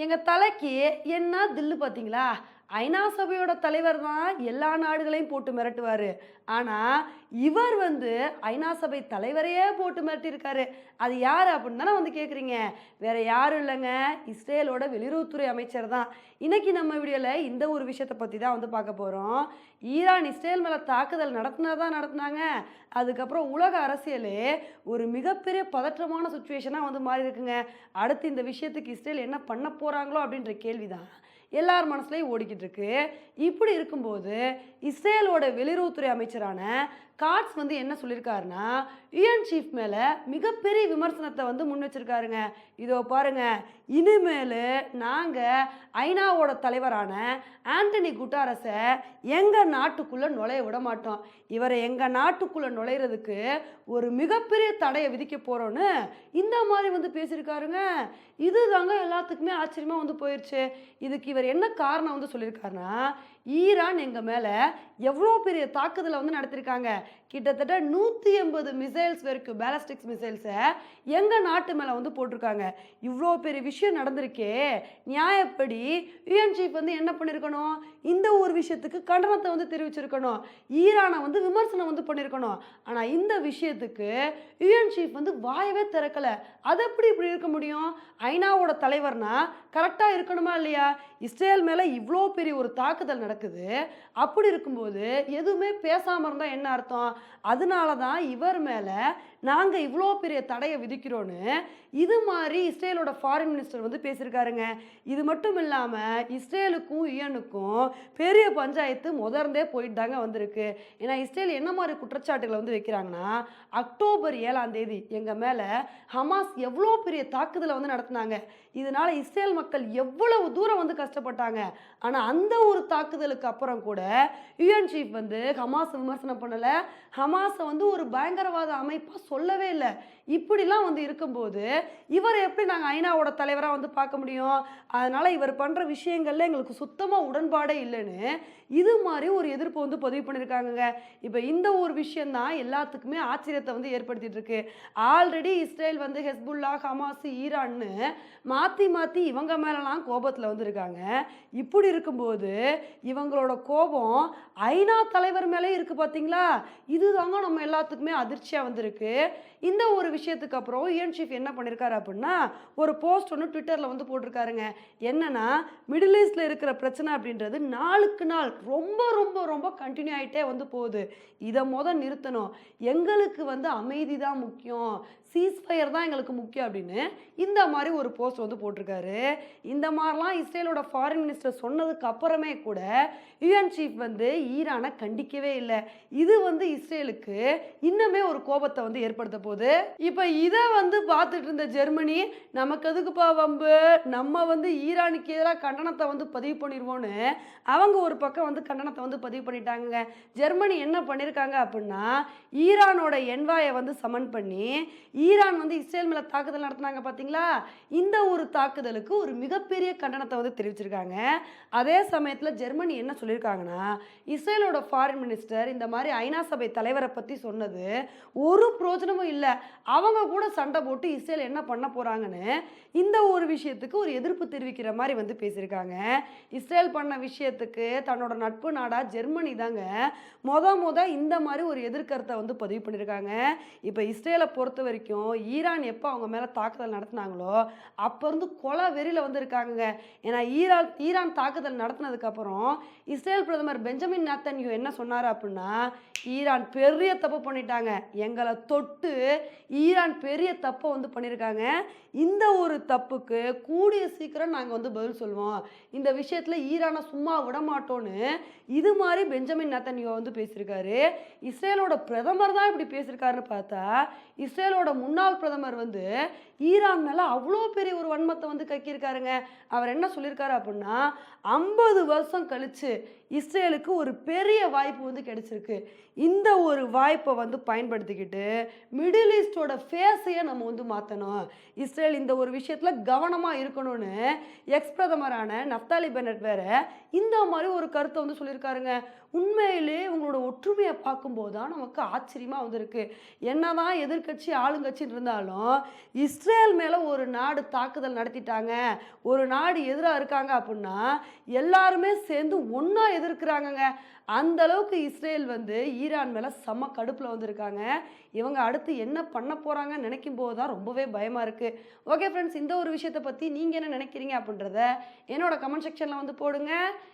எங்கள் தலைக்கு என்ன தில்லு பார்த்தீங்களா? ஐநா சபையோட தலைவர் தான் எல்லா நாடுகளையும் போட்டு மிரட்டுவார். ஆனால் இவர் வந்து ஐநா சபை தலைவரையே போட்டு மிரட்டியிருக்காரு. அது யார் அப்படின்னு தானே வந்து கேட்குறீங்க வேற யாரும் இல்லைங்க. இஸ்ரேலோட வெளியுறவுத்துறை அமைச்சர் தான். இன்னைக்கு நம்ம வீடியோவில் இந்த ஒரு விஷயத்தை பற்றி தான் வந்து பார்க்க போகிறோம் ஈரான் இஸ்ரேல் மேலே தாக்குதல் நடத்தினா தான் நடத்தினாங்க. அதுக்கப்புறம் உலக அரசியலே ஒரு மிகப்பெரிய பதற்றமான சுச்சுவேஷனாக வந்து மாறி இருக்குங்க. அடுத்து இந்த விஷயத்துக்கு இஸ்ரேல் என்ன பண்ண போகிறாங்களோ அப்படின்ற கேள்வி தான் எல்லார் மனசுலையும் ஓடிக்கிட்டு இருக்கு. இப்படி இருக்கும்போது இஸ்ரேலோட வெளியுறவுத்துறை அமைச்சரான கார்ட்ஸ் வந்து என்ன சொல்லியிருக்காருன்னா யுஎன் சீஃப் மேலே மிகப்பெரிய விமர்சனத்தை வந்து முன் வச்சிருக்காருங்க. இதோ பாருங்க இனிமேல் நாங்கள் ஐநாவோட தலைவரான ஆண்டனி குட்டாரஸை எங்கள் நாட்டுக்குள்ளே நுழைய விட மாட்டோம். இவரை எங்கள் நாட்டுக்குள்ளே நுழையிறதுக்கு ஒரு மிகப்பெரிய தடையை விதிக்க போகிறோன்னு இந்த மாதிரி வந்து பேசியிருக்காருங்க. இது தாங்க எல்லாத்துக்குமே ஆச்சரியமாக வந்து போயிடுச்சு இதுக்கு இவர் என்ன காரணம் வந்து சொல்லியிருக்காருன்னா ஈரான் எங்கள் மேலே எவ்வளோ பெரிய தாக்குதலை வந்து நடத்திருக்காங்க கிட்டத்தட்ட நூற்றி எண்பது மிசைல்ஸ் வரைக்கும் பேலஸ்டிக்ஸ் மிசைல்ஸை எங்கள் நாட்டு மேலே வந்து போட்டிருக்காங்க. இவ்வளோ பெரிய விஷயம் நடந்திருக்கே. நியாயப்படி யுஎன் சீஃப் வந்து என்ன பண்ணியிருக்கணும் இந்த ஒரு விஷயத்துக்கு கண்டனத்தை வந்து தெரிவிச்சிருக்கணும். ஈரானை வந்து விமர்சனம் வந்து பண்ணியிருக்கணும் ஆனால் இந்த விஷயத்துக்கு யுஎன் சீஃப் வந்து வாயவே திறக்கலை. அது எப்படி இப்படி இருக்க முடியும்? ஐநாவோட தலைவர்னா கரெக்டாக இருக்கணுமா இல்லையா? இஸ்ரேல் மேலே இவ்வளோ பெரிய ஒரு தாக்குதல் நடக்குது. அப்படி இருக்கும்போது எதுவுமே பேசாமல் இருந்தால் என்ன அர்த்தம்? அதனால தான் இவர் மேலே நாங்கள் இவ்வளோ பெரிய தடையை விதிக்கிறோன்னு இது மாதிரி இஸ்ரேலோட ஃபாரின் மினிஸ்டர் வந்து பேசியிருக்காருங்க. இது மட்டும் இல்லாமல் இஸ்ரேலுக்கும் யுஎனுக்கும் பெரிய பஞ்சாயத்து முதர்ந்தே போயிட்டு தாங்க வந்திருக்கு. ஏன்னா இஸ்ரேல் என்ன மாதிரி குற்றச்சாட்டுகளை வந்து வைக்கிறாங்கன்னா அக்டோபர் ஏழாம் தேதி எங்கள் மேலே ஹமாஸ் எவ்வளோ பெரிய தாக்குதலை வந்து நடத்தினாங்க. இதனால இஸ்ரேல் மக்கள் எவ்வளவு தூரம் வந்து கஷ்டப்பட்டாங்க. ஆனால் அந்த ஒரு தாக்குதலுக்கு அப்புறம் கூட யூஎன் சீஃப் வந்து ஹமாஸ் விமர்சனம் பண்ணலை. ஹமாஸை வந்து ஒரு பயங்கரவாத அமைப்பாக சொல்லவே இல்லை. இப்படிலாம் வந்து இருக்கும்போது இவரை எப்படி நாங்கள் ஐநாவோட தலைவராக வந்து பார்க்க முடியும்? அதனால் இவர் பண்ணுற விஷயங்கள்ல எங்களுக்கு சுத்தமாக உடன்பாடே இல்லைன்னு இது மாதிரி ஒரு எதிர்ப்பு வந்து பதிவு பண்ணியிருக்காங்கங்க இப்போ இந்த ஒரு விஷயந்தான் எல்லாத்துக்குமே ஆச்சரியத்தை வந்து ஏற்படுத்திட்டு இருக்கு. ஆல்ரெடி இஸ்ரேல் வந்து ஹெஸ்புல்லா ஹமாஸ் ஈரான்னு மாற்றி மாற்றி இவங்க மேலலாம் கோபத்தில் வந்திருக்காங்க. இப்படி இருக்கும்போது இவங்களோட கோபம் ஐநா தலைவர் மேலே இருக்குது பார்த்தீங்களா இதுதாங்க நம்ம எல்லாத்துக்குமே அதிர்ச்சியாக வந்திருக்கு. இந்த ஒரு விஷயத்துக்கு அப்புறம் யுஎன் சீஃப் என்ன பண்ணியிருக்காரு அப்படின்னா ஒரு போஸ்ட் ஒன்று ட்விட்டரில் வந்து போட்டிருக்காருங்க. என்னன்னா மிடில் ஈஸ்டில் இருக்கிற பிரச்சனை அப்படின்றது நாளுக்கு நாள் ரொம்ப ரொம்ப ரொம்ப கண்டினியூ ஆகிட்டே வந்து போகுது. இதை முத நிறுத்தணும். எங்களுக்கு வந்து அமைதி தான் முக்கியம். சீஸ்ஃபயர் தான் எங்களுக்கு முக்கியம் அப்படின்னு இந்த மாதிரி ஒரு போஸ்ட் வந்து போட்டிருக்காரு. இந்த மாதிரிலாம் இஸ்ரேலோட ஃபாரின் மினிஸ்டர் சொன்னதுக்கு அப்புறமே கூட யுஎன் சீஃப் வந்து ஈரானை கண்டிக்கவே இல்லை. இது வந்து இஸ்ரேலுக்கு இன்னுமே ஒரு கோபத்தை வந்து ஏற்படுத்த போகுது. இப்போ இதை வந்து பார்த்துட்டு இருந்த ஜெர்மனி நமக்கு எதுக்குப்பா வம்பு? நம்ம வந்து ஈரானுக்கு எதிராக கண்டனத்தை வந்து பதிவு பண்ணிடுவோன்னு அவங்க ஒரு பக்கம் வந்து கண்டனத்தை வந்து பதிவு பண்ணிட்டாங்க ஜெர்மனி என்ன பண்ணியிருக்காங்க அப்படின்னா ஈரானோட என்வாயை வந்து சமன் பண்ணி ஈரான் வந்து இஸ்ரேல் மேலே தாக்குதல் நடத்தினாங்க பார்த்தீங்களா இந்த ஒரு தாக்குதலுக்கு ஒரு மிகப்பெரிய கண்டனத்தை வந்து தெரிவிச்சிருக்காங்க. அதே சமயத்தில் ஜெர்மனி என்ன சொல்லியிருக்காங்கன்னா இஸ்ரேலோட ஃபாரின் மினிஸ்டர் இந்த மாதிரி ஐநா சபை தலைவரை பற்றி சொன்னது ஒரு பிரோஜனமும் இல்லை. அவங்க கூட சண்டை போட்டு இஸ்ரேல் என்ன பண்ண போகிறாங்கன்னு இந்த ஒரு விஷயத்துக்கு ஒரு எதிர்ப்பு தெரிவிக்கிற மாதிரி வந்து பேசியிருக்காங்க. இஸ்ரேல் பண்ண விஷயத்துக்கு தன்னோட நட்பு நாடாக ஜெர்மனி தாங்க மொத மொத இந்த மாதிரி ஒரு எதிர்கருத்தை வந்து பதிவு பண்ணியிருக்காங்க. இப்போ இஸ்ரேலை பொறுத்த வரைக்கும் ஈரான் எப்போ அவங்க மேலே தாக்குதல் நடத்தினாங்களோ அப்போ இருந்து கொலை வெறியில் வந்து இருக்காங்க ஏன்னா ஈரான் ஈரான் தாக்குதல் நடத்தினதுக்கப்புறம் இஸ்ரேல் பிரதமர் பெஞ்சமின் நாத்தன்யூ என்ன சொன்னார் அப்படின்னா ஈரான் பெரிய தப்பு பண்ணிட்டாங்க. எங்களை தொட்டு ஈரான் பெரிய தப்பை வந்து பண்ணியிருக்காங்க இந்த ஒரு தப்புக்கு கூடிய சீக்கிரம் நாங்கள் வந்து பதில் சொல்லுவோம். இந்த விஷயத்தில் ஈரானை சும்மா விட மாட்டோன்னு இது மாதிரி பெஞ்சமின் நேத்தன்யூ வந்து பேசியிருக்காரு. இஸ்ரேலோட பிரதமர் தான் இப்படி பேசியிருக்காருன்னு பார்த்தா இஸ்ரேலோட முன்னாள் பிரதமர் வந்து ஈரான் மேலே அவ்வளோ பெரிய ஒரு வன்மத்தை வந்து சொல்லியிருக்காருங்க அவர் என்ன சொல்லியிருக்காரு அப்படின்னா ஐம்பது வருஷம் கழிச்சு இஸ்ரேலுக்கு ஒரு பெரிய வாய்ப்பு வந்து கிடைச்சிருக்கு. இந்த ஒரு வாய்ப்பை வந்து பயன்படுத்திக்கிட்டு மிடில் ஈஸ்டோட ஃபேஸையே நம்ம வந்து மாற்றணும் இஸ்ரேல் இந்த ஒரு விஷயத்தில் கவனமாக இருக்கணும்னு எக்ஸ் பிரதமரான நஃப்தாலி பெனட் வேற இந்த மாதிரி ஒரு கருத்தை வந்து சொல்லியிருக்காருங்க உண்மையிலே உங்களோட ஒற்றுமையை பார்க்கும்போது தான் நமக்கு ஆச்சரியமாக வந்திருக்கு. என்னதான் எதிர்க்கட்சி ஆளுங்கட்சின்னு இருந்தாலும் இஸ்ரேல் மேலே ஒரு நாடு தாக்குதல் நடத்திட்டாங்க ஒரு நாடு எதிராக இருக்காங்க அப்படின்னா எல்லாருமே சேர்ந்து ஒன்றா எதிர்க்கிறாங்கங்க. அந்த அளவுக்கு இஸ்ரேல் வந்து ஈரான் மேலே செம்ம கடுப்பில் வந்திருக்காங்க. இவங்க அடுத்து என்ன பண்ண போகிறாங்கன்னு நினைக்கும் போது தான் ரொம்பவே பயமாக இருக்குது ஓகே ஃப்ரெண்ட்ஸ் இந்த ஒரு விஷயத்தை பற்றி நீங்கள் என்ன நினைக்கிறீங்க அப்படின்றத என்னோட கமெண்ட் செக்ஷனில் வந்து போடுங்க.